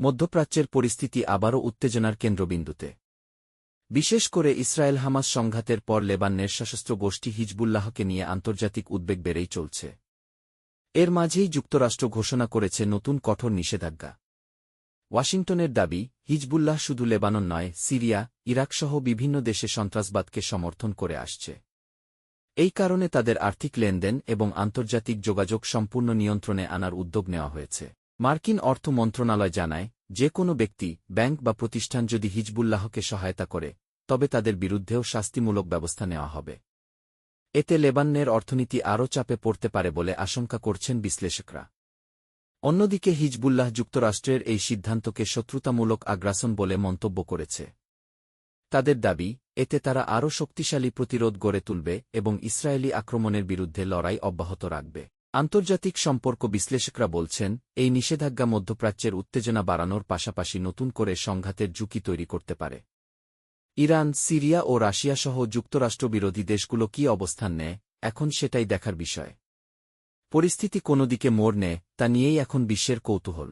মধ্যপ্রাচ্যের পরিস্থিতি আবারও উত্তেজনার কেন্দ্রবিন্দুতে। বিশেষ করে ইসরায়েল হামাস সংঘাতের পর লেবাননের সশস্ত্র গোষ্ঠী হিজবুল্লাহকে নিয়ে আন্তর্জাতিক উদ্বেগ বেড়েই চলছে। এর মাঝেই যুক্তরাষ্ট্র ঘোষণা করেছে নতুন কঠোর নিষেধাজ্ঞা। ওয়াশিংটনের দাবি, হিজবুল্লাহ শুধু লেবানন নয়, সিরিয়া, ইরাকসহ বিভিন্ন দেশে সন্ত্রাসবাদকে সমর্থন করে আসছে। এই কারণে তাদের আর্থিক লেনদেন এবং আন্তর্জাতিক যোগাযোগ সম্পূর্ণ নিয়ন্ত্রণে আনার উদ্যোগ নেওয়া হয়েছে। মার্কিন অর্থ মন্ত্রণালয় জানায়, যে কোনো ব্যক্তি, ব্যাংক বা প্রতিষ্ঠান যদি হিজবুল্লাহকে সহায়তা করে, তবে তাদের বিরুদ্ধেও শাস্তিমূলক ব্যবস্থা নেওয়া হবে। এতে লেবাননের অর্থনীতি আরও চাপে পড়তে পারে বলে আশঙ্কা করছেন বিশ্লেষকরা। অন্যদিকে হিজবুল্লাহ যুক্তরাষ্ট্রের এই সিদ্ধান্তকে শত্রুতামূলক আগ্রাসন বলে মন্তব্য করেছে। তাদের দাবি, এতে তারা আরও শক্তিশালী প্রতিরোধ গড়ে তুলবে এবং ইসরায়েলি আক্রমণের বিরুদ্ধে লড়াই অব্যাহত রাখবে। আন্তর্জাতিক সম্পর্ক বিশ্লেষকরা বলছেন, এই নিষেধাজ্ঞা মধ্যপ্রাচ্যের উত্তেজনা বাড়ানোর পাশাপাশি নতুন করে সংঘাতের ঝুঁকি তৈরি করতে পারে। ইরান, সিরিয়া ও রাশিয়াসহ যুক্তরাষ্ট্রবিরোধী দেশগুলো কি অবস্থান নেয়, এখন সেটাই দেখার বিষয়। পরিস্থিতি কোনো দিকে মোড় নেয়, তা নিয়েই এখন বিশ্বের কৌতূহল।